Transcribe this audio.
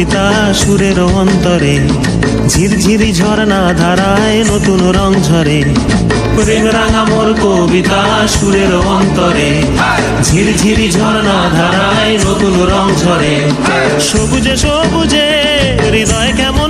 কবিতা সুরের অন্তরে, ঝিরঝিরি ঝর্ণা ধারায় নতুন রং ঝরে। প্রেম রাঙা মোর কবিতা সুরের অন্তরে, ঝিরঝিরি ঝর্ণা ধারায় নতুন রং ঝরে। সবুজে সবুজে, হৃদয় কেমন